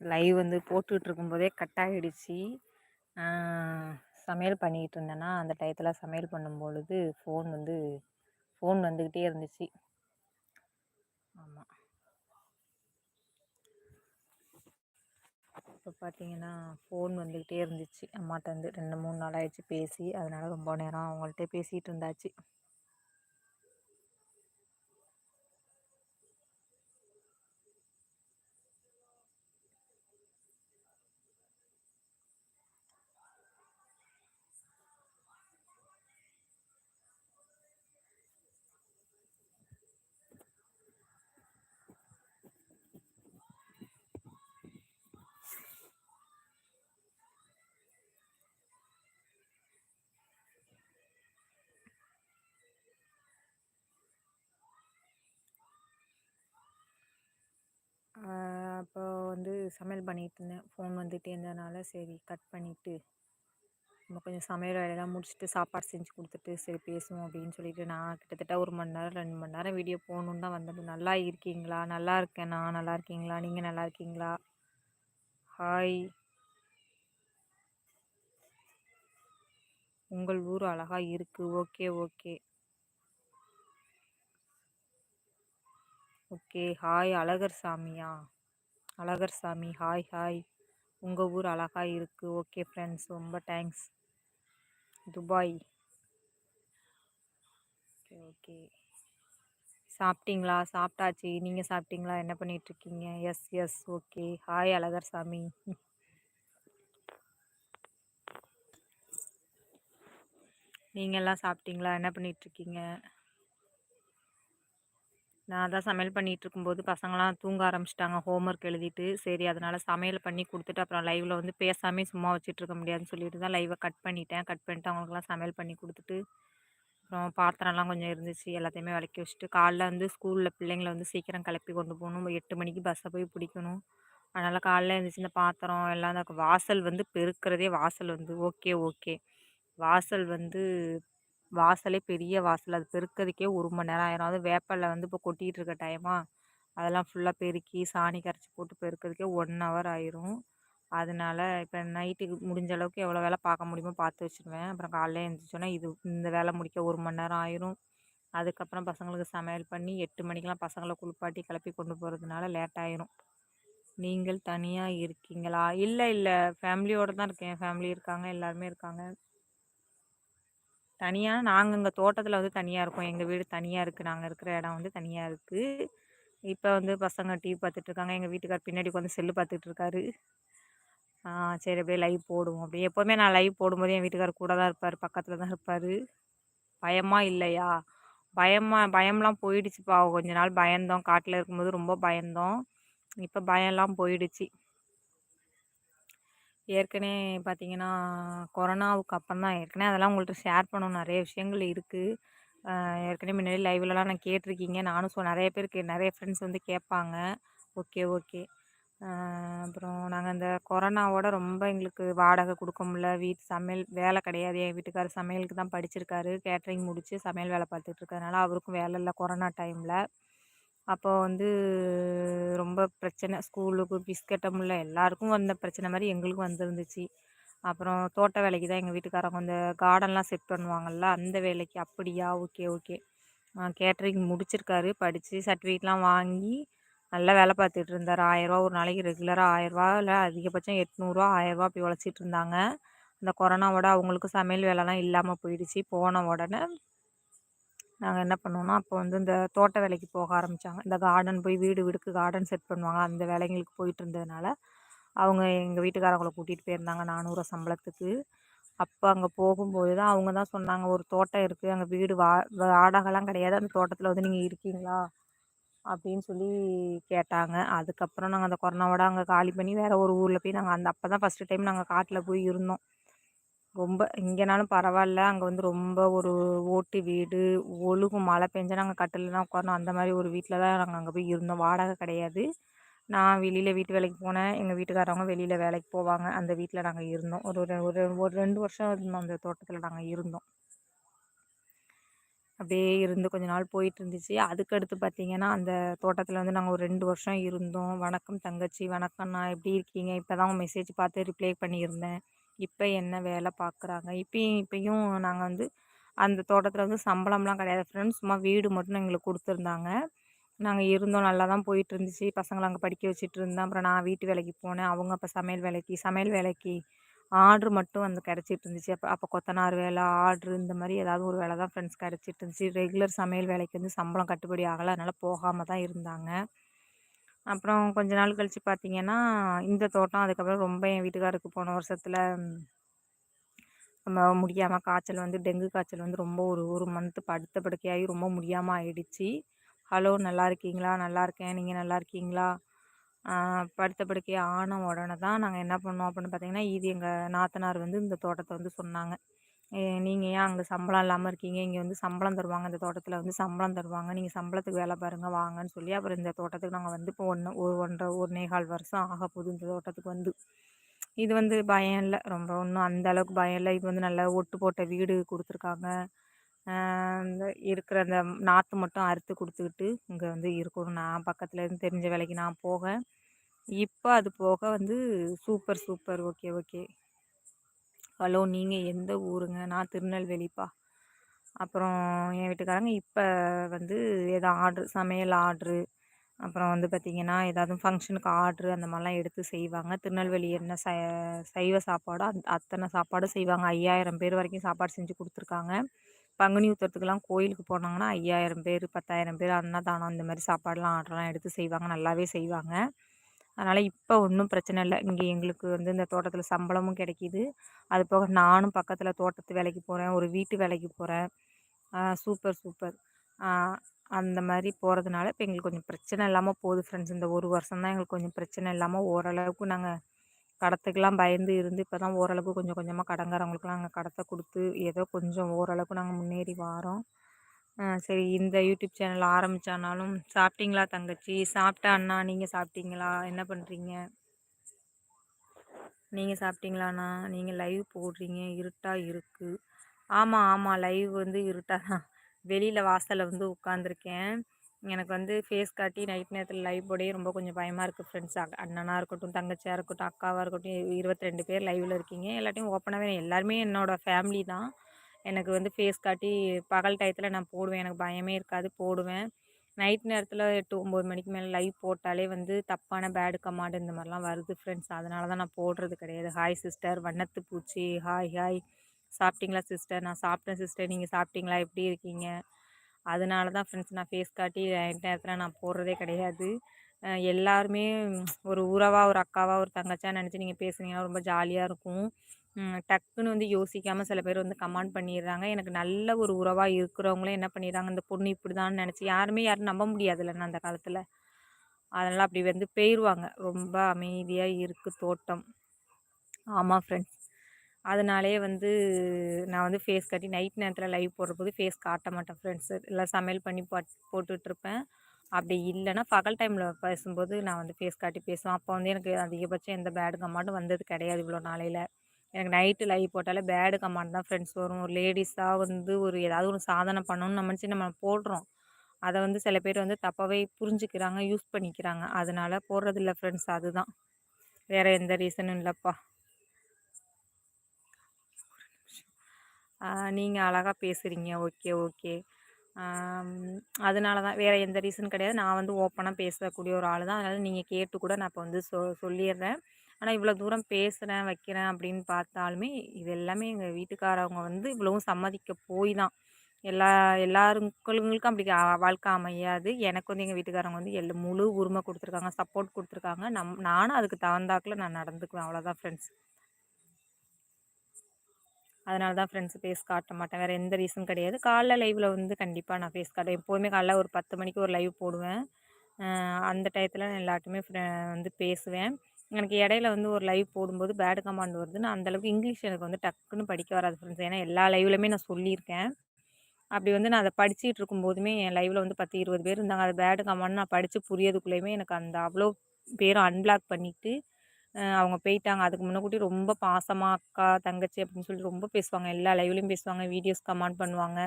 Live வந்து போட்டுக்கிட்டு இருக்கும்போதே கட் ஆகிடுச்சு சமையல் பண்ணிக்கிட்டு இருந்தேன்னா அந்த டயத்தில் சமையல் பண்ணும் பொழுது ஃபோன் வந்து ஃபோன் வந்துக்கிட்டே இருந்துச்சு. ஆமாம் இப்போ பார்த்தீங்கன்னா ஃபோன் வந்துக்கிட்டே இருந்துச்சு. அம்மாட்ட வந்து ரெண்டு மூணு நாள் ஆயிடுச்சு பேசி. அதனால் ரொம்ப நேரம் அவங்கள்ட்ட பேசிகிட்டு இருந்தாச்சு அப்போ வந்து சமையல் பண்ணிகிட்டு இருந்தேன் ஃபோன் வந்துகிட்டே இருந்ததுனால சரி கட் பண்ணிவிட்டு நம்ம கொஞ்சம் சமையல் வேலையெல்லாம் முடிச்சுட்டு சாப்பாடு செஞ்சு கொடுத்துட்டு சரி பேசுவோம் அப்படின்னு சொல்லிட்டு நான் கிட்டத்தட்ட ஒரு மணி நேரம் ரெண்டு மணி நேரம் வீடியோ போகணுன்னு தான் வந்தது. நல்லா இருக்கீங்களா? நல்லா இருக்கேன் நான். நல்லா இருக்கீங்களா? நீங்கள் நல்லா இருக்கீங்களா? ஹாய் உங்கள் ஊர் அழகாக இருக்குது okay okay. Okay. Hi Azhagar சாமியா? Azhagar Sami hi hi. உங்கள் ஊர் அழகாக இருக்குது ஓகே ஃப்ரெண்ட்ஸ் ரொம்ப தேங்க்ஸ் துபாய். Okay okay. சாப்பிட்டீங்களா? சாப்பிட்டாச்சு. நீங்கள் சாப்பிட்டீங்களா? என்ன பண்ணிகிட்ருக்கீங்க yes yes okay. Hi Azhagar Sami. நீங்கள்லாம் சாப்பிட்டீங்களா? என்ன பண்ணிகிட்ருக்கீங்க நான் தான் சமையல் பண்ணிகிட்டு இருக்கும்போது பசங்களாம் தூங்க ஆரம்பிச்சிட்டாங்க. ஹோம் ஒர்க் எழுதிட்டு சரி அதனால் சமையல் பண்ணி கொடுத்துட்டு அப்புறம் லைவில் வந்து பேசாமே சும்மா வச்சுட்டு இருக்க முடியாதுன்னு சொல்லிட்டு தான் லைவை கட் பண்ணிட்டேன். கட் பண்ணிட்டு அவங்களுக்குலாம் சமையல் பண்ணி கொடுத்துட்டு அப்புறம் பாத்திரம்லாம் கொஞ்சம் இருந்துச்சு. எல்லாத்தையுமே விளக்கி வச்சுட்டு காலைல வந்து ஸ்கூலில் பிள்ளைங்களை வந்து சீக்கிரம் கிளப்பி கொண்டு போகணும். எட்டு மணிக்கு பஸ்ஸை போய் பிடிக்கணும். அதனால் காலைல இருந்துச்சு இந்த பாத்திரம் எல்லாம் வாசல் வந்து பெருக்கிறதே வாசல் வந்து ஓகே ஓகே வாசல் வந்து வாசலே பெரிய வாசல். அது பெருக்கிறதுக்கே ஒரு மணி நேரம் ஆயிரும். அது வேப்பில வந்து இப்போ கொட்டிகிட்டு இருக்க டைமா அதெல்லாம் ஃபுல்லாக பெருக்கி சாணி கரைச்சி போட்டு பெருக்கிறதுக்கே ஒன் ஹவர் ஆயிரும். அதனால இப்போ நைட்டுக்கு முடிஞ்ச அளவுக்கு எவ்வளோ வேலை பார்க்க முடியுமோ பார்த்து வச்சுருவேன். அப்புறம் காலையில் எழுந்திரிச்சோன்னா இது இந்த வேலை முடிக்க ஒரு மணி நேரம் ஆயிரும். அதுக்கப்புறம் பசங்களுக்கு சமையல் பண்ணி எட்டு மணிக்கெலாம் பசங்களை குளிப்பாட்டி கிளப்பி கொண்டு போகிறதுனால லேட் ஆயிரும். நீங்கள் தனியாக இருக்கீங்களா? இல்லை இல்லை. ஃபேமிலியோடு தான் இருக்கேன். ஃபேமிலி இருக்காங்க எல்லாருமே இருக்காங்க. தனியாக நாங்கள் இங்கே தோட்டத்தில் வந்து தனியாக இருக்கோம். எங்கள் வீடு தனியாக இருக்குது நாங்கள் இருக்கிற இடம் வந்து தனியாக இருக்குது இப்போ வந்து பசங்க டிவி பார்த்துட்ருக்காங்க எங்கள் வீட்டுக்கார் பின்னாடி உட்காந்து செல்லு பார்த்துட்ருக்காரு சரி அப்படியே லைவ் போடுவோம். அப்படியே எப்போவுமே நான் லைவ் போடும்போது என் வீட்டுக்கார் கூட தான் இருப்பார். பக்கத்தில் தான் இருப்பார். பயமாக இல்லையா? பயமாக பயம்லாம் போயிடுச்சுப்பா. கொஞ்ச நாள் பயந்தோம். காட்டில் இருக்கும்போது ரொம்ப பயந்தோம். இப்போ பயம்லாம் போயிடுச்சு. ஏற்கனவே பார்த்தீங்கன்னா கொரோனாவுக்கு அப்புறம் தான் ஏற்கனவே அதெல்லாம் உங்கள்கிட்ட ஷேர் பண்ணணும். நிறைய விஷயங்கள் இருக்குது ஏற்கனவே முன்னாடி லைவ்லலாம் நான் கேட்டிருக்கீங்க. நானும் ஸோ நிறைய பேருக்கு நிறைய ஃப்ரெண்ட்ஸ் வந்து கேட்பாங்க. Okay okay. அப்புறம் நாங்கள் இந்த கொரோனாவோட ரொம்ப எங்களுக்கு வாடகை கொடுக்க முடில வீட்டு சமையல் வேலை கிடையாது. என் வீட்டுக்காரர் சமையலுக்கு தான் படிச்சிருக்காரு. கேட்ரிங் முடித்து சமையல் வேலை பார்த்துட்டு இருக்கிறதுனால அவருக்கும் வேலை இல்லை கொரோனா டைமில் அப்போ வந்து ரொம்ப பிரச்சனை. ஸ்கூலுக்கு ஃபீஸ் கட்ட எல்லாருக்கும் வந்த பிரச்சனை மாதிரி எங்களுக்கும் வந்துருந்துச்சு. அப்புறம் தோட்ட வேலைக்கு தான் எங்கள் வீட்டுக்காரங்க இந்த கார்டன்லாம் செட் பண்ணுவாங்கள்ல அந்த வேலைக்கு. அப்படியா? ஓகே ஓகே கேட்ரிங் முடிச்சிருக்காரு. படித்து சர்டிஃபிகேட்லாம் வாங்கி நல்லா வேலை பார்த்துட்டு இருந்தார். ஆயிரரூவா ஒரு நாளைக்கு ரெகுலராக ஆயிரரூவா இல்லை அதிகபட்சம் எட்நூறுரூவா ஆயிரரூவா அப்படி உழைச்சிட்டு இருந்தாங்க. இந்த கொரோனாவோட அவங்களுக்கு சமையல் வேலைலாம் இல்லாமல் போயிடுச்சு. போன உடனே நாங்கள் என்ன பண்ணுவோம்னா அப்போ வந்து இந்த தோட்ட வேலைக்கு போக ஆரம்பித்தாங்க இந்த கார்டன் போய் வீடு வீடுக்கு கார்டன் செட் பண்ணுவாங்க. அந்த வேலைங்களுக்கு போயிட்டு இருந்ததுனால அவங்க எங்கள் வீட்டுக்காரங்களை கூட்டிகிட்டு போயிருந்தாங்க நானூறு சம்பளத்துக்கு. அப்போ அங்கே போகும்போது தான் அவங்க தான் சொன்னாங்க ஒரு தோட்டம் இருக்குது அங்கே வீடு வா வாடகைலாம் கிடையாது. அந்த தோட்டத்தில் வந்து நீங்கள் இருக்கீங்களா? அப்படின்னு சொல்லி கேட்டாங்க. அதுக்கப்புறம் நாங்கள் அந்த கொரோனாவோட அங்கே காலி பண்ணி வேறு ஒரு ஊரில் போய் நாங்கள் அந்த அப்போ தான் ஃபஸ்ட்டு டைம் நாங்கள் காட்டில் போய் இருந்தோம். ரொம்ப இங்கேனாலும் பரவாயில்ல. அங்கே வந்து ரொம்ப ஒரு ஓட்டு வீடு ஒழுகும் மழை பெஞ்சா நாங்கள் கட்டில் தான் உட்காரணும். அந்த மாதிரி ஒரு வீட்டில் தான் நாங்கள் அங்கே போய் இருந்தோம். வாடகை கிடையாது. நான் வெளியில் வீட்டு வேலைக்கு போனேன். எங்கள் வீட்டுக்காரவங்க வெளியில் வேலைக்கு போவாங்க. அந்த வீட்டில் நாங்கள் இருந்தோம். ஒரு ஒரு ஒரு ரெண்டு வருஷம் இருந்தோம் அந்த தோட்டத்தில் நாங்கள் இருந்தோம். அப்படியே இருந்து கொஞ்ச நாள் போயிட்டு இருந்துச்சு. அதுக்கடுத்து பார்த்தீங்கன்னா அந்த தோட்டத்தில் வந்து நாங்கள் ஒரு ரெண்டு வருஷம் இருந்தோம். வணக்கம் தங்கச்சி வணக்கம் நான் எப்படி இருக்கீங்க? இப்போ தான் உங்கள் மெசேஜ் பார்த்து ரிப்ளை பண்ணியிருந்தேன். இப்போ என்ன வேலை பார்க்குறாங்க இப்பயும் இப்பயும் நாங்கள் வந்து அந்த தோட்டத்தில் வந்து சம்பளம்லாம் கிடையாது. ஃப்ரெண்ட்ஸ் சும்மா வீடு மட்டும் எங்களுக்கு கொடுத்துருந்தாங்க. நாங்கள் இருந்தோம். நல்லா தான் போயிட்டு இருந்துச்சு பசங்களை அங்கே படிக்க வச்சுட்டு இருந்தேன். அப்புறம் நான் வீட்டு வேலைக்கு போனேன். அவங்க அப்போ சமையல் வேலைக்கு சமையல் வேலைக்கு ஆர்ட்ரு மட்டும் வந்து கிடச்சிட்டு இருந்துச்சு. அப்போ அப்போ கொத்தனார் வேலை ஆர்டர் இந்த மாதிரி ஏதாவது ஒரு வேலை தான் ஃப்ரெண்ட்ஸ் கிடச்சிட்டு இருந்துச்சு. ரெகுலர் சமையல் வேலைக்கு வந்து சம்பளம் கட்டுப்படி ஆகலை. அதனால் போகாமல் தான் இருந்தாங்க. அப்புறம் கொஞ்ச நாள் கழித்து பார்த்தீங்கன்னா இந்த தோட்டம் அதுக்கப்புறம் ரொம்ப என் வீட்டுக்காருக்கு போன வருஷத்தில் நம்ம முடியாமல் காய்ச்சல் வந்து டெங்கு காய்ச்சல் வந்து ரொம்ப ஒரு ஒரு மந்த்து படுத்த படுக்கையாகி ரொம்ப முடியாமல் ஆயிடுச்சு. ஹலோ நல்லா இருக்கீங்களா? நல்லா இருக்கேன். நீங்கள் நல்லா இருக்கீங்களா? படுத்த படுக்கை ஆன உடனே தான் நாங்கள் என்ன பண்ணோம் அப்படின்னு பார்த்தீங்கன்னா இது எங்கள் நாத்தனார் வந்து இந்த தோட்டத்தை வந்து சொன்னாங்க. நீங்கள் ஏன் அங்கே சம்பளம் இல்லாமல் இருக்கீங்க? இங்கே வந்து சம்பளம் தருவாங்க. இந்த தோட்டத்தில் வந்து சம்பளம் தருவாங்க. நீங்கள் சம்பளத்துக்கு வேலை பாருங்கள் வாங்கன்னு சொல்லி அப்புறம் இந்த தோட்டத்துக்கு நாங்கள் வந்து இப்போ ஒன்று ஒரு ஒன்றரை ஒரு நேகால் வருஷம் ஆக போகுது இந்த தோட்டத்துக்கு வந்து. இது வந்து பயம் இல்லை. ரொம்ப ஒன்றும் அந்த அளவுக்கு பயம் இல்லை. இது வந்து நல்லா ஒட்டு போட்ட வீடு கொடுத்துருக்காங்க. இந்த இருக்கிற அந்த நாற்று மட்டும் அறுத்து கொடுத்துக்கிட்டு இங்கே வந்து இருக்கணும். நான் பக்கத்தில் இருந்து தெரிஞ்ச வேலைக்கு நான் போக இப்போ அது போக வந்து super super. Okay okay. Hello நீங்கள் எந்த ஊருங்க? நான் திருநெல்வேலிப்பா அப்புறம் என் வீட்டுக்காரங்க இப்போ வந்து ஏதோ ஆர்ட்ரு சமையல் ஆர்ட்ரு. அப்புறம் வந்து பார்த்திங்கன்னா ஏதாவது ஃபங்க்ஷனுக்கு ஆர்ட்ரு அந்த மாதிரிலாம் எடுத்து செய்வாங்க. திருநெல்வேலி என்ன ச சைவ சாப்பாடோ அந் அத்தனை சாப்பாடும் செய்வாங்க. ஐயாயிரம் பேர் வரைக்கும் சாப்பாடு செஞ்சு கொடுத்துருக்காங்க. பங்குனி உத்திரத்துக்குலாம் கோயிலுக்கு போனாங்கன்னா ஐயாயிரம் பேர் பத்தாயிரம் பேர் அன்னதானம் இந்த மாதிரி சாப்பாடெலாம் ஆர்டர்லாம் எடுத்து செய்வாங்க. நல்லாவே செய்வாங்க. அதனால் இப்போ ஒன்றும் பிரச்சனை இல்லை. இங்கே எங்களுக்கு வந்து இந்த தோட்டத்தில் சம்பளமும் கிடைக்கிது. அது போக நானும் பக்கத்தில் தோட்டத்து வேலைக்கு போகிறேன் ஒரு வீட்டு வேலைக்கு போகிறேன் சூப்பர் சூப்பர். அந்த மாதிரி போகிறதுனால இப்போ எங்களுக்கு கொஞ்சம் பிரச்சனை இல்லாமல் போகுது ஃப்ரெண்ட்ஸ் இந்த ஒரு வருஷம் தான் எங்களுக்கு கொஞ்சம் பிரச்சனை இல்லாமல் ஓரளவுக்கு நாங்கள் கடத்துக்கெலாம் பயந்து இருந்து இப்போ தான் ஓரளவுக்கு கொஞ்சம் கொஞ்சமாக கடங்காரவங்களுக்குலாம் நாங்கள் கடத்தை கொடுத்து ஏதோ கொஞ்சம் ஓரளவுக்கு நாங்கள் முன்னேறி வாரோம். சரி. இந்த யூடியூப் சேனல் ஆரம்பித்தானாலும் சாப்பிட்டீங்களா தங்கச்சி? சாப்பிட்டா அண்ணா நீங்கள் சாப்பிட்டீங்களா? என்ன பண்ணுறீங்க நீங்கள் சாப்பிட்டீங்களாண்ணா? நீங்கள் லைவ் போடுறீங்க. இருட்டாக இருக்குது ஆமாம் ஆமாம் லைவ் வந்து இருட்டாக தான். வெளியில் வாசலில் வந்து உட்காந்துருக்கேன் எனக்கு வந்து ஃபேஸ் காட்டி நைட் நேரத்தில் லைவ் போடையே ரொம்ப கொஞ்சம் பயமாக இருக்குது ஃப்ரெண்ட்ஸ் அண்ணனாக இருக்கட்டும் தங்கச்சியாக இருக்கட்டும் அக்காவாக இருக்கட்டும் இருபத்தி ரெண்டு பேர் லைவில் இருக்கீங்க. எல்லாத்தையும் ஓப்பனாகவே எல்லாருமே என்னோடய ஃபேமிலி தான். எனக்கு வந்து ஃபேஸ் காட்டி பகல் டயத்தில் நான் போடுவேன். எனக்கு பயமே இருக்காது போடுவேன். நைட் நேரத்தில் எட்டு ஒம்பது மணிக்கு மேலே லைவ் போட்டாலே வந்து தப்பான பேடு கமாண்டு இந்த மாதிரிலாம் வருது ஃப்ரெண்ட்ஸ் அதனால தான் நான் போடுறது கிடையாது. ஹாய் சிஸ்டர் வண்ணத்து பூச்சி ஹாய் ஹாய் சாப்பிட்டீங்களா சிஸ்டர் நான் சாப்பிட்டேன் சிஸ்டர் நீங்கள் சாப்பிட்டீங்களா? எப்படி இருக்கீங்க? அதனால தான் ஃப்ரெண்ட்ஸ் நான் ஃபேஸ் காட்டி நேரத்தில் நான் போடுறதே கிடையாது. எல்லாருமே ஒரு உறவாக ஒரு அக்காவாக ஒரு தங்கச்சியாக நினச்சி நீங்கள் பேசுனீங்கன்னா ரொம்ப ஜாலியாக இருக்கும். டக்குன்னு வந்து யோசிக்காமல் சில பேர் வந்து கமெண்ட் பண்ணிடுறாங்க எனக்கு நல்ல ஒரு உறவாக இருக்கிறவங்களே என்ன பண்ணிடுறாங்க இந்த பொண்ணு இப்படி தான் நினச்சி யாருமே யாரும் நம்ப முடியாதுல்லண்ணா அந்த காலத்தில். அதனால் அப்படி வந்து போயிடுவாங்க ரொம்ப அமைதியாக இருக்குது தோட்டம். ஆமாம் ஃப்ரெண்ட்ஸ் அதனாலே வந்து நான் வந்து ஃபேஸ் கட்டி நைட் நேரத்தில் லைவ் போடுறபோது ஃபேஸ் காட்ட மாட்டேன் ஃப்ரெண்ட்ஸு எல்லாம் சமையல் பண்ணி பட் போட்டுட்ருப்பேன். அப்படி இல்லைன்னா பகல் டைமில் பேசும்போது நான் வந்து ஃபேஸ் காட்டி பேசுவேன். அப்போ வந்து எனக்கு அதிகபட்சம் எந்த பேடு கமாண்டும் வந்தது கிடையாது இவ்வளோ நாளையில். எனக்கு நைட்டு லைவ் போட்டாலே பேடு கமாண்ட் தான் ஃப்ரெண்ட்ஸ் வரும். ஒரு லேடிஸாக வந்து ஒரு ஏதாவது ஒரு சாதனை பண்ணணும்னு நம்ம நினச்சி நம்ம போடுறோம். அதை வந்து சில பேர் வந்து தப்பாகவே புரிஞ்சுக்கிறாங்க யூஸ் பண்ணிக்கிறாங்க. அதனால் போடுறதில்ல ஃப்ரெண்ட்ஸ் அதுதான். வேறு எந்த ரீசனும் இல்லைப்பா. நீங்கள் அழகாக பேசுகிறீங்க ஓகே ஓகே. அதனால தான் வேறு எந்த ரீசன் கிடையாது. நான் வந்து ஓப்பனாக பேசக்கூடிய ஒரு ஆள் தான் அதனால் நீங்கள் கேட்டு கூட நான் இப்போ வந்து சொ சொல்லிடுறேன். ஆனால் இவ்வளோ தூரம் பேசுகிறேன் வைக்கிறேன் அப்படின்னு பார்த்தாலுமே இது எல்லாமே எங்கள் வீட்டுக்காரவங்க வந்து இவ்வளவும் சம்மதிக்க போய் தான். எல்லா எல்லாருங்களுக்கும் அப்படி வாழ்க்கை அமையாது. எனக்கு வந்து எங்கள் வீட்டுக்காரவங்க வந்து எல் முழு உரிமை கொடுத்துருக்காங்க சப்போர்ட் கொடுத்துருக்காங்க. நம் நானும் அதுக்கு தகுந்தாக்கில் நான் நடந்துக்குவேன். அவ்வளோதான் ஃப்ரெண்ட்ஸ் அதனால தான் ஃப்ரெண்ட்ஸ் ஃபேஸ் காட்ட மாட்டேன். வேறு எந்த ரீசன் கிடையாது. காலைல லைவில் வந்து கண்டிப்பாக நான் ஃபேஸ் காட்டுவேன். எப்போதுமே காலைல ஒரு பத்து மணிக்கு ஒரு லைவ் போடுவேன். அந்த டயத்தில் நான் எல்லாட்டுமே வந்து பேசுவேன். எனக்கு இடையில வந்து ஒரு லைவ் போடும்போது பேட் கமாண்ட் வருது நான் அந்தளவுக்கு இங்கிலீஷ் எனக்கு வந்து டக்குன்னு படிக்க வராது ஃப்ரெண்ட்ஸ் ஏன்னா எல்லா லைவ்லையுமே நான் சொல்லியிருக்கேன். அப்படி வந்து நான் அதை படிச்சுட்டு இருக்கும்போதுமே என் லைவில் வந்து பத்து இருபது பேர் இருந்தாங்க. அது பேட் கமாண்ட் நான் படித்து புரியதுக்குள்ளேயுமே எனக்கு அந்த அவ்வளோ பேரும் அன்பிளாக் பண்ணிவிட்டு அவங்க போயிட்டாங்க. அதுக்கு முன்னக்கூட்டி ரொம்ப பாசமாக அக்கா தங்கச்சி அப்படின்னு சொல்லி ரொம்ப பேசுவாங்க. எல்லா லைவ்லையும் பேசுவாங்க. வீடியோஸ் கமெண்ட் பண்ணுவாங்க.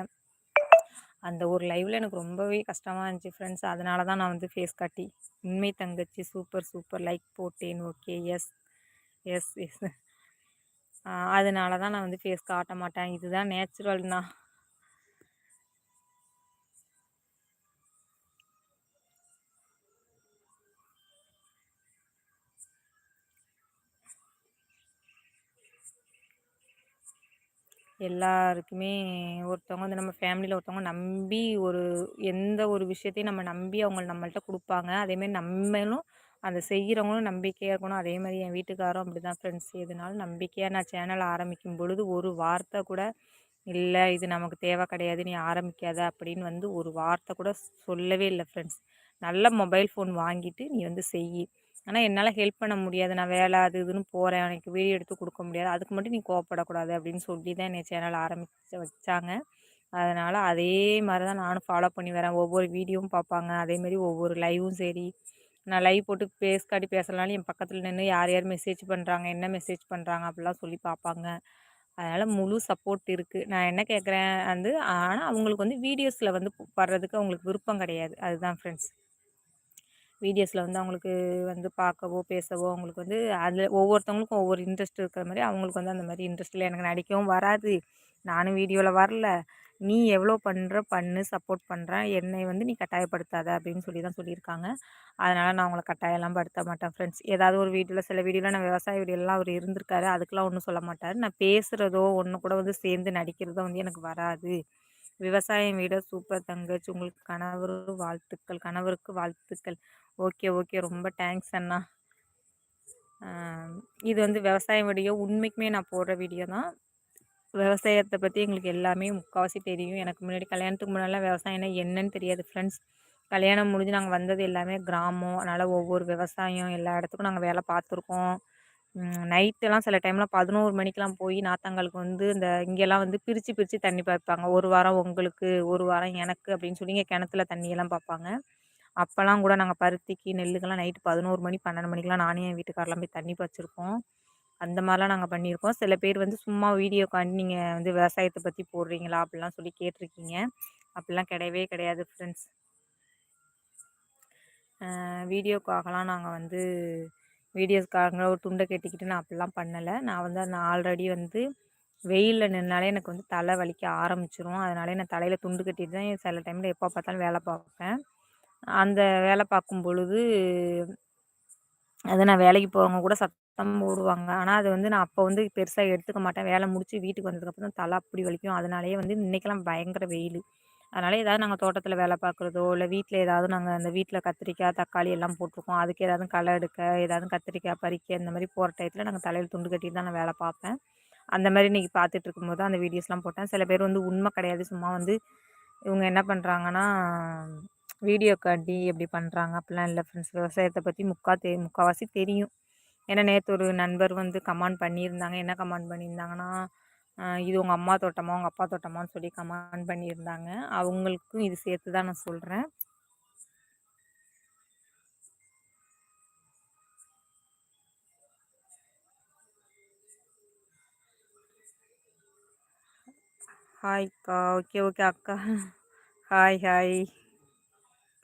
அந்த ஒரு லைவில் எனக்கு ரொம்பவே கஷ்டமாக இருந்துச்சு ஃப்ரெண்ட்ஸ் அதனால தான் நான் வந்து ஃபேஸ் காட்டி உண்மை தங்கச்சி சூப்பர் சூப்பர் லைக் போட்டேன். ஓகே எஸ் எஸ் எஸ் அதனால தான் நான் வந்து ஃபேஸ் காட்ட மாட்டேன். இதுதான் நேச்சுரல்னா எல்லாருக்குமே ஒருத்தவங்க வந்து நம்ம ஃபேமிலியில் ஒருத்தவங்க நம்பி ஒரு எந்த ஒரு விஷயத்தையும் நம்ம நம்பி அவங்க நம்மள்கிட்ட கொடுப்பாங்க. அதேமாரி நம்மளும் அதை செய்கிறவங்களும் நம்பிக்கையாக இருக்கணும். அதே மாதிரி என் வீட்டுக்காரும் அப்படி தான் ஃப்ரெண்ட்ஸ் எதுனாலும் நம்பிக்கையாக நான் சேனல் ஆரம்பிக்கும் பொழுது ஒரு வார்த்தை கூட இல்லை இது நமக்கு தேவை கிடையாது. நீ ஆரம்பிக்காத அப்படின்னு வந்து ஒரு வார்த்தை கூட சொல்லவே இல்லை ஃப்ரெண்ட்ஸ் நல்ல மொபைல் ஃபோன் வாங்கிட்டு நீ வந்து செய் ஆனால் என்னால் ஹெல்ப் பண்ண முடியாது. நான் வேலை அது இதுன்னு போகிறேன் எனக்கு வீடியோ எடுத்து கொடுக்க முடியாது. அதுக்கு மட்டும் நீ கோவப்படக்கூடாது அப்படின்னு சொல்லி தான் என்னை சேனல் ஆரம்பிச்சு வச்சாங்க. அதனால் அதே மாதிரி தான் நானும் ஃபாலோ பண்ணி வரேன். ஒவ்வொரு வீடியோவும் பார்ப்பாங்க. அதேமாரி ஒவ்வொரு லைவும் சரி. நான் லைவ் போட்டு பேஸ் காட்டி பேசலாம்னு என் பக்கத்தில் நின்று யார் யார் மெசேஜ் பண்ணுறாங்க என்ன மெசேஜ் பண்ணுறாங்க அப்படிலாம் சொல்லி பார்ப்பாங்க. அதனால் முழு சப்போர்ட் இருக்குது நான் என்ன கேட்குறேன் வந்து ஆனால் அவங்களுக்கு வந்து வீடியோஸில் வந்து வர்றதுக்கு அவங்களுக்கு விருப்பம் கிடையாது. அதுதான் ஃப்ரெண்ட்ஸ் வீடியோஸில் வந்து அவங்களுக்கு வந்து பார்க்கவோ பேசவோ அவங்களுக்கு வந்து அதில் ஒவ்வொருத்தவங்களுக்கும் ஒவ்வொரு இன்ட்ரெஸ்ட் இருக்கிற மாதிரி அவங்களுக்கு வந்து அந்த மாதிரி இன்ட்ரெஸ்ட் இல்லை. எனக்கு நடிக்கவும் வராது. நானும் வீடியோவில் வரல. நீ எவ்வளோ பண்ணுற பண்ணு சப்போர்ட் பண்ணுறேன் என்னை வந்து நீ கட்டாயப்படுத்தாத அப்படின்னு சொல்லி தான் சொல்லியிருக்காங்க. அதனால் நான் அவங்கள கட்டாயம்லாம் படுத்த மாட்டேன் ஃப்ரெண்ட்ஸ் ஏதாவது ஒரு வீடியோவில் சில வீடியோவில் நான் விவசாய வீடியோலாம் அவர் இருந்திருக்காரு. அதுக்கெலாம் ஒன்றும் சொல்ல மாட்டார். நான் பேசுகிறதோ ஒன்று கூட வந்து சேர்ந்து நடிக்கிறதோ வந்து எனக்கு வராது. விவசாயம் விட சூப்பர் தங்கச்சி உங்களுக்கு கணவர் வாழ்த்துக்கள் கணவருக்கு வாழ்த்துக்கள். ஓகே ஓகே ரொம்ப தேங்க்ஸ் அண்ணா. இது வந்து விவசாயம் வீடியோ உண்மைக்குமே நான் போடுற வீடியோ தான். விவசாயத்தை பற்றி எங்களுக்கு எல்லாமே முக்கால்வாசி தெரியும். எனக்கு முன்னாடி கல்யாணத்துக்கு முன்னாடிலாம் விவசாயம்னா என்னன்னு தெரியாது ஃப்ரெண்ட்ஸ் கல்யாணம் முடிஞ்சு நாங்கள் வந்தது எல்லாமே கிராமம். அதனால் ஒவ்வொரு விவசாயம் எல்லா இடத்துக்கும் நாங்கள் வேலை பார்த்துருக்கோம். நைட்டெல்லாம் சில டைமில் பதினோரு மணிக்கெலாம் போய் நாத்தாங்களுக்கு வந்து இந்த இங்கெல்லாம் வந்து பிரித்து பிரித்து தண்ணி பார்ப்பாங்க ஒரு வாரம் உங்களுக்கு ஒரு வாரம் எனக்கு அப்படின்னு சொல்லி இங்கே கிணத்துல தண்ணியெல்லாம் பார்ப்பாங்க அப்போல்லாம் கூட நாங்கள் பருத்திக்கு நெல்லுக்கெல்லாம் நைட்டு பதினோரு மணி பன்னெண்டு மணிக்கெலாம் நானே என் வீட்டுக்காரெலாம் போய் தண்ணி பாய்ச்சிருக்கோம். அந்த மாதிரிலாம் நாங்கள் பண்ணியிருக்கோம். சில பேர் வந்து சும்மா வீடியோக்காண்டி நீங்கள் வந்து விவசாயத்தை பற்றி போடுறீங்களா அப்படிலாம் சொல்லி கேட்டிருக்கீங்க. அப்படிலாம் கிடையவே கிடையாது ஃப்ரெண்ட்ஸ் வீடியோக்காகலாம் நாங்கள் வந்து வீடியோஸ்க்காக ஒரு துண்டை கட்டிக்கிட்டு நான் அப்படிலாம் பண்ணலை. நான் வந்து நான் ஆல்ரெடி வந்து வெயிலில் நின்னாலே எனக்கு வந்து தலை வலிக்க ஆரம்பிச்சிரும். அதனாலே நான் தலையில் துண்டு கட்டிட்டு தான் சில டைமில் எப்போ பார்த்தாலும் வேலை பார்ப்பேன். அந்த வேலை பார்க்கும் பொழுது அது நான் வேலைக்கு போகிறவங்க கூட சத்தம் போடுவாங்க. ஆனால் அது வந்து நான் அப்போ வந்து பெருசாக எடுத்துக்க மாட்டேன். வேலை முடித்து வீட்டுக்கு வந்ததுக்கப்புறம் தலை அப்படி வலிக்கும். அதனாலேயே வந்து இன்றைக்கெல்லாம் பயங்கர வெயில். அதனால் ஏதாவது நாங்கள் தோட்டத்தில் வேலை பார்க்குறதோ இல்லை வீட்டில் ஏதாவது நாங்கள் அந்த வீட்டில் கத்திரிக்காய் தக்காளி எல்லாம் போட்டிருக்கோம். அதுக்கு ஏதாவது களை எடுக்க ஏதாவது கத்திரிக்காய் பறிக்க இந்த மாதிரி போகிற டயத்தில் நாங்கள் தலையில் துண்டு கட்டிட்டு தான் நான் வேலை பார்ப்பேன். அந்த மாதிரி இன்றைக்கி பார்த்துட்டு இருக்கும்போது அந்த வீடியோஸ்லாம் போட்டேன். சில பேர் வந்து உண்மை கிடையாது. சும்மா வந்து இவங்க என்ன பண்ணுறாங்கன்னா வீடியோக்காண்டி எப்படி பண்ணுறாங்க அப்படிலாம் இல்லை ஃப்ரெண்ட்ஸ் விவசாயத்தை பற்றி முக்கா தெ முக்கால்வாசி தெரியும். ஏன்னா நேற்று ஒரு நண்பர் வந்து கமெண்ட் பண்ணியிருந்தாங்க. என்ன கமெண்ட் பண்ணியிருந்தாங்கன்னா இது உங்கள் அம்மா தோட்டமா உங்கள் அப்பா தோட்டமான்னு சொல்லி கமெண்ட் பண்ணியிருந்தாங்க. அவங்களுக்கும் இது சேர்த்து தான் நான் சொல்கிறேன் ஹாய்க்கா ஓகே ஓகே அக்கா. Hi hi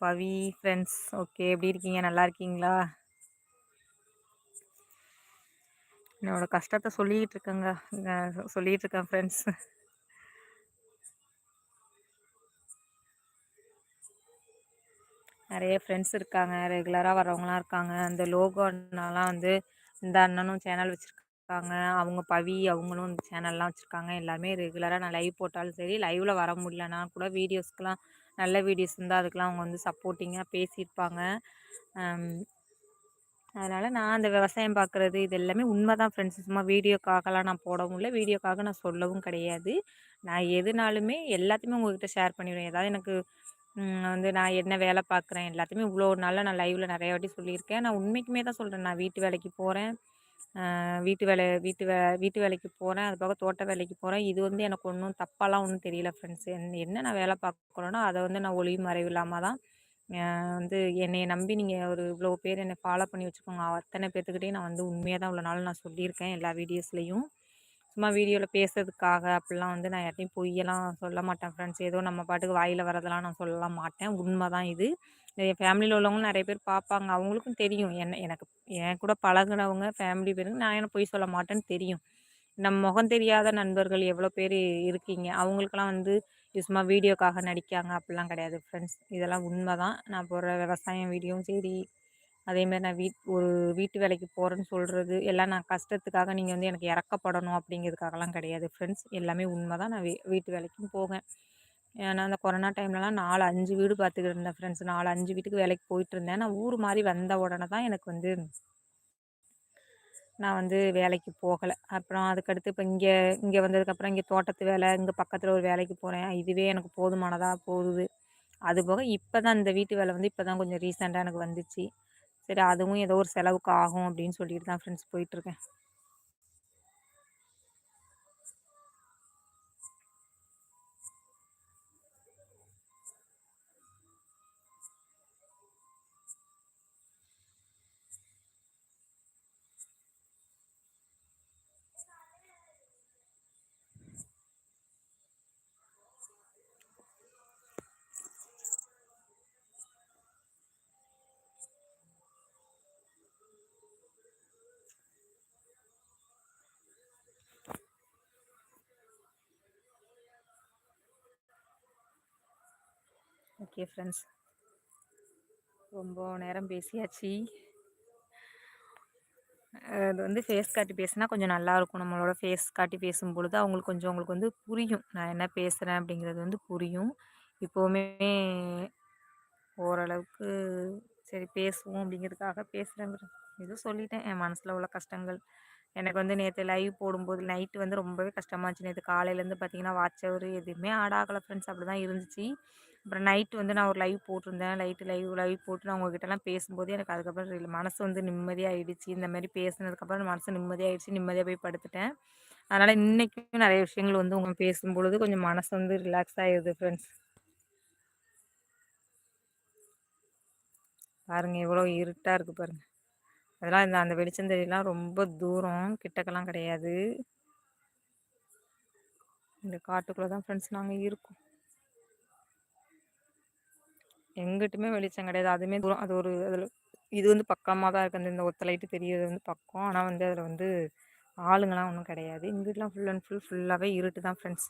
Pavi friends okay எப்படி இருக்கீங்க? நல்லா இருக்கீங்களா? என்னோட கஷ்டத்தை சொல்லிக்கிட்டு இருக்கேங்க. சொல்லிகிட்டு இருக்கேன் ஃப்ரெண்ட்ஸ் நிறைய ஃப்ரெண்ட்ஸ் இருக்காங்க. ரெகுலராக வரவங்களாம் இருக்காங்க. அந்த லோகோனாலாம் வந்து இந்த அண்ணனும் சேனல் வச்சுருக்காங்க. அவங்க பவி அவங்களும் இந்த சேனல்லாம் வச்சுருக்காங்க. எல்லாமே ரெகுலராக நான் லைவ் போட்டாலும் சரி லைவில் வர முடியலன்னா கூட வீடியோஸ்க்கெலாம் நல்ல வீடியோஸ் இருந்தால் அதுக்கெலாம் அவங்க வந்து சப்போர்ட்டிங்காக பேசியிருப்பாங்க. அதனால் நான் அந்த விவசாயம் பார்க்குறது இது எல்லாமே உண்மை தான் ஃப்ரெண்ட்ஸ் சும்மா வீடியோக்காகலாம் நான் போடவும் இல்லை வீடியோக்காக நான் சொல்லவும் கிடையாது. நான் எதுனாலுமே எல்லாத்தையுமே உங்கள்கிட்ட ஷேர் பண்ணிவிடுவேன் ஏதாவது எனக்கு வந்து நான் என்ன வேலை பார்க்குறேன் எல்லாத்தையுமே இவ்வளோ நாளில் நான் லைவில் நிறைய வாட்டி சொல்லியிருக்கேன். நான் உண்மைக்குமே தான் சொல்கிறேன் நான் வீட்டு வேலைக்கு போகிறேன் வீட்டு வேலை வீட்டு வே வீட்டு வேலைக்கு போகிறேன் அது போக தோட்ட வேலைக்கு போகிறேன் இது வந்து எனக்கு ஒன்றும் தப்பாலாம் ஒன்றும் தெரியல ஃப்ரெண்ட்ஸ் என்ன நான் வேலை பார்க்குறேனோ அதை வந்து நான் ஒளிவு மறைவு இல்லாமல் தான் வந்து என்னை நம்பி நீங்கள் ஒரு இவ்வளோ பேர் என்னை ஃபாலோ பண்ணி வச்சுக்கோங்க. அத்தனை பேர்த்துக்கிட்டே நான் வந்து உண்மையாக தான் இவ்வளோ நாள் நான் சொல்லியிருக்கேன் எல்லா வீடியோஸ்லேயும் சும்மா வீடியோவில் பேசுறதுக்காக அப்படிலாம் வந்து நான் யார்ட்டையும் பொய்யெல்லாம் சொல்ல மாட்டேன் ஃப்ரெண்ட்ஸ் ஏதோ நம்ம பாட்டுக்கு வாயில் வரதெல்லாம் நான் சொல்ல மாட்டேன். உண்மை தான் இது. என் ஃபேமிலியில் உள்ளவங்களும் நிறைய பேர் பார்ப்பாங்க. அவங்களுக்கும் தெரியும். என்ன எனக்கு என் கூட பழகுனவங்க ஃபேமிலி பேருக்கு நான் என்ன பொய் சொல்ல மாட்டேன்னு தெரியும். நம்ம முகம் தெரியாத நண்பர்கள் எவ்வளோ பேர் இருக்கீங்க. அவங்களுக்கெல்லாம் வந்து இது சும்மா வீடியோக்காக நடிக்காங்க அப்படிலாம் கிடையாது ஃப்ரெண்ட்ஸ் இதெல்லாம் உண்மை தான் நான் போடுற விவசாயம் வீடியோவும் சரி அதேமாதிரி நான் வீட் ஒரு வீட்டு வேலைக்கு போகிறேன்னு சொல்கிறது எல்லாம் நான் கஷ்டத்துக்காக நீங்கள் வந்து எனக்கு இறக்கப்படணும் அப்படிங்கிறதுக்காகலாம் கிடையாது ஃப்ரெண்ட்ஸ் எல்லாமே உண்மை தான் நான் வீ வீட்டு வேலைக்கும் போவேன். ஏன்னா அந்த கொரோனா டைம்லலாம் நாலு அஞ்சு வீடு பார்த்துக்கிட்டு இருந்தேன் ஃப்ரெண்ட்ஸ் நாலு அஞ்சு வீட்டுக்கு வேலைக்கு போயிட்டு இருந்தேன். நான் ஊர் மாதிரி வந்த உடனே தான் எனக்கு வந்து நான் வந்து வேலைக்கு போகலை. அப்புறம் அதுக்கடுத்து இப்போ இங்கே இங்கே வந்ததுக்கப்புறம் இங்கே தோட்டத்து வேலை இங்கே பக்கத்தில் ஒரு வேலைக்கு போகிறேன் இதுவே எனக்கு போதுமானதாக போகுது. அது போக இப்போ தான் இந்த வீட்டு வேலை வந்து இப்போ தான் கொஞ்சம் ரீசெண்டாக எனக்கு வந்துச்சு. சரி அதுவும் ஏதோ ஒரு செலவுக்கு ஆகும் அப்படின்னு சொல்லிட்டு தான் ஃப்ரெண்ட்ஸ் போயிட்டுருக்கேன் ஓகே ஃப்ரெண்ட்ஸ் ரொம்ப நேரம் பேசியாச்சு. அது வந்து ஃபேஸ் காட்டி பேசினா கொஞ்சம் நல்லாயிருக்கும் நம்மளோட ஃபேஸ் காட்டி பேசும் பொழுது அவங்களுக்கு கொஞ்சம் அவங்களுக்கு வந்து புரியும். நான் என்ன பேசுகிறேன் அப்படிங்கிறது வந்து புரியும். இப்போவுமே ஓரளவுக்கு சரி பேசுவோம் அப்படிங்கிறதுக்காக பேசுகிறேன் இது சொல்லிட்டேன். என் மனசில் உள்ள கஷ்டங்கள். எனக்கு வந்து நேற்று லைவ் போடும்போது நைட்டு வந்து ரொம்பவே கஷ்டமாக இருந்துச்சு. நேற்று காலையிலேருந்து பார்த்தீங்கன்னா வாட்ச் அவர் எதுவுமே ஆட் ஆகலை ஃப்ரெண்ட்ஸ் அப்படி தான் இருந்துச்சு. அப்புறம் நைட்டு வந்து நான் ஒரு லைவ் போட்டிருந்தேன். லைட்டு லைவ் லைவ் போட்டு நான் உங்ககிட்டலாம் பேசும்போது எனக்கு அதுக்கப்புறம் மனசு வந்து நிம்மதியாகிடுச்சு இந்த மாதிரி பேசினதுக்கப்புறம் மனசு நிம்மதியாகிடுச்சு நிம்மதியாக போய் படுத்துட்டேன். அதனால் இன்றைக்கும் நிறைய விஷயங்கள் வந்து உங்கள் பேசும்பொழுது கொஞ்சம் மனசு வந்து ரிலாக்ஸ் ஆகிடுது ஃப்ரெண்ட்ஸ் பாருங்கள் எவ்வளோ இருட்டாக இருக்குது பாருங்கள் அதெல்லாம் இந்த அந்த வெளிச்சந்தெடிலாம் ரொம்ப தூரம். கிட்டக்கெல்லாம் கிடையாது. இந்த காட்டுக்குள்ளே தான் ஃப்ரெண்ட்ஸ் நாங்கள் இருக்கோம். எங்கிட்டுமே வெளிச்சம் கிடையாது. அதுவுமே தூரம் அது ஒரு அதில் இது வந்து பக்கமாக தான் இருக்குது அந்த இந்த ஒத்த லைட்டு தெரியுது வந்து பக்கம். ஆனால் வந்து அதில் வந்து ஆளுங்களாம் ஒன்றும் கிடையாது. இங்கிட்டலாம் ஃபுல் அண்ட் ஃபுல் ஃபுல்லாகவே இருட்டு தான் friends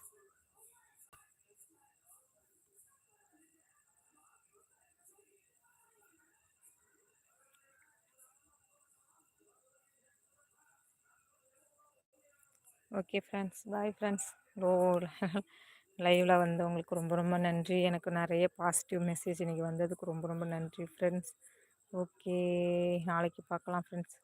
okay friends bye friends ஓ லைவில் வந்தவங்களுக்கு ரொம்ப ரொம்ப நன்றி. எனக்கு நிறைய பாசிட்டிவ் மெசேஜ் இன்றைக்கி வந்ததுக்கு ரொம்ப ரொம்ப நன்றி ஃப்ரெண்ட்ஸ் ஓகே நாளைக்கு பார்க்கலாம் ஃப்ரெண்ட்ஸ்